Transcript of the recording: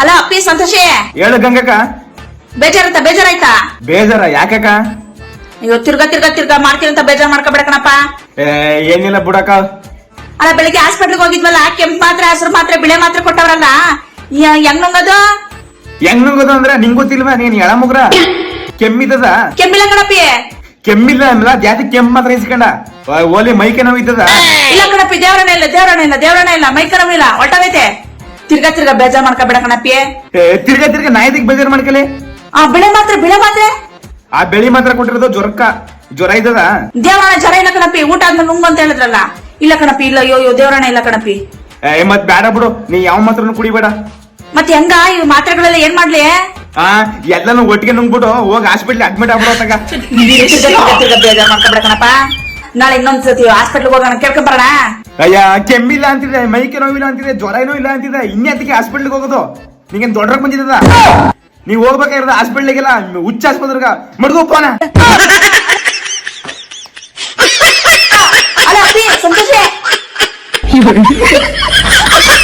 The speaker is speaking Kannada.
ಅಲ್ಲ ಅಪ್ಪಿ ಸಂತೋಷಿ. ಹೇಳು ಗಂಗಕ್ಕ. ಬೇಜಾರಾಯ್ತಾ ಬೇಜಾರಾಯ್ತಾ? ಬೇಜಾರ ಯಾಕಕ್ಕ? ಅಯ್ಯೋ ತಿರ್ಗಾ ತಿರ್ಗಾ ತಿರ್ಗಾ ಮಾಡ್ತೀನಿ ಅಂತ ಬೇಜಾರ್ ಮಾಡ್ಕೊಬೇಡ ಕಣಪ್ಪ. ಏ, ಏನಿಲ್ಲ ಬಿಡಕ್ಕ. ಅಲ್ಲ ಬೆಳಿಗ್ಗೆ ಹಾಸ್ಪಿಟ್ಲ್ಗೆ ಹೋಗಿದ್ವಲ್ಲ ಕೆಂಪ್ ಮಾತ್ರ ಹಸಿರು ಮಾತ್ರ ಬಿಳೆ ಮಾತ್ರ ಕೊಟ್ಟವ್ರಲ್ಲ? ಯ- ಹೆಂಗ್ ನುಂಗದು? ಹೆಂಗ್ ನುಂಗದು ಅಂದ್ರೆ ನಿಂಗ್ ಗೊತ್ತಿಲ್ವಾ ನೀನ್ ಎಳ ಮುಗ್ರ? ಕೆಮ್ಮಿದದ? ಕೆಮ್ಮಿಲ್ಲ ಕಣಪ್ಪಿ. ಕೆಮ್ಮಿಲ್ಲ ಅಂದ್ರ ಜಾತಿ ಕೆಮ್ಮ ಮಾತ್ರ ಇಸ್ಕೊಂಡ. ಓಲಿ ಮೈಕೆ ನೋವಿದ್ದದ ಇಲ್ಲ ಕಣಪ್ಪಿ ದೇವರನೇ ಇಲ್ಲ ದೇವರನೇ ಇಲ್ಲ ದೇವರನೇ ಇಲ್ಲ ಮೈಕರವೂ ಇಲ್ಲ ಒಟ್ಟವೈತೆ ತಿರ್ಗಾ ತಿರ್ಗಾ ಬೇಜಾರ್ ಮಾಡ್ಕೊಬೇಡ ಕಣಪ್ಪಿ. ತಿರ್ಗಾ ತಿರ್ಗಾ ನಾಯ್ದಿಗ್ ಬೇಜಾರ್ ಮಾಡ್ಕಲಿ? ಆ ಬೆಳೆ ಮಾತ್ರ ಬೆಳೆ ಮಾತ್ರ. ಆ ಬೆಳಿ ಮಾತ್ರ ಕೊಟ್ಟಿರೋದು ಜ್ವರಕ್ಕ ಜ್ವರ ಇದ್ದದ? ದೇವರಣ ಜ್ವರ ಇಲ್ಲ ಕಣಪ್ಪಿ ಊಟ ಆದ್ಮೇಲೆ ನುಂಗು ಅಂತ ಹೇಳಿದ್ರಲ್ಲ. ಇಲ್ಲ ಕಣಪ್ಪಿ ಇಲ್ಲ ಅಯ್ಯೋ ಅಯ್ಯೋ ದೇವರಣ ಇಲ್ಲ ಕಣಪ್ಪಿ. ಏ ಮತ್ ಬೇಡ ಬಿಡು ನೀ ಯಾವ ಮಾತ್ರನು ಕುಡಿಬೇಡ. ಮತ್ ಹೆಂಗ ಇವ್ ಮಾತ್ರೆಗಳೆಲ್ಲ ಏನ್ ಮಾಡ್ಲಿ? ಆ ಎಲ್ಲಾನು ಒಟ್ಟಿಗೆ ನುಂಗ್ಬಿಟ್ಟು ಹೋಗಿ ಹಾಸ್ಪಿಟ್ಲ್ ಅಡ್ಮಿಟ್ ಆಗ್ಬಿಡೋ ತಗ ಬೇಜಾರ್ ಮಾಡ್ಕೊಬೇಡ ಕಣಪ್ಪ. ನಾಳೆ ಇನ್ನೊಂದ್ಸತಿ ಹಾಸ್ಪಿಟ್ಲ್ಗೆ ಹೋಗೋಣ ಕೇಳ್ಕೊಂಡ್ ಬರೋಣ. ಅಯ್ಯ ಕೆಮ್ಮಿಲ್ಲ ಅಂತಿದೆ ಮೈಕೆ ನೋವಿಲ್ಲ ಅಂತಿದೆ ಜ್ವರ ಏನೋ ಇಲ್ಲ ಅಂತಿದೆ ಇನ್ನೆಂತಕ್ಕೆ ಹಾಸ್ಪಿಟ್ಲ್ಗೆ ಹೋಗೋದು. ನಿಂಗೇನ್ ದೊಡ್ಡಕ್ ಬಂದಿದ್ದದ? ನೀವ್ ಹೋಗ್ಬೇಕಾಗಿರೋದು ಹಾಸ್ಪಿಟ್ಲಿಗೆಲ್ಲ ಹುಚ್ಚ ಆಸ್ಪತ್ರೆಗ ಮಡ್ದು ಫೋನ ಸಂತೋಷ.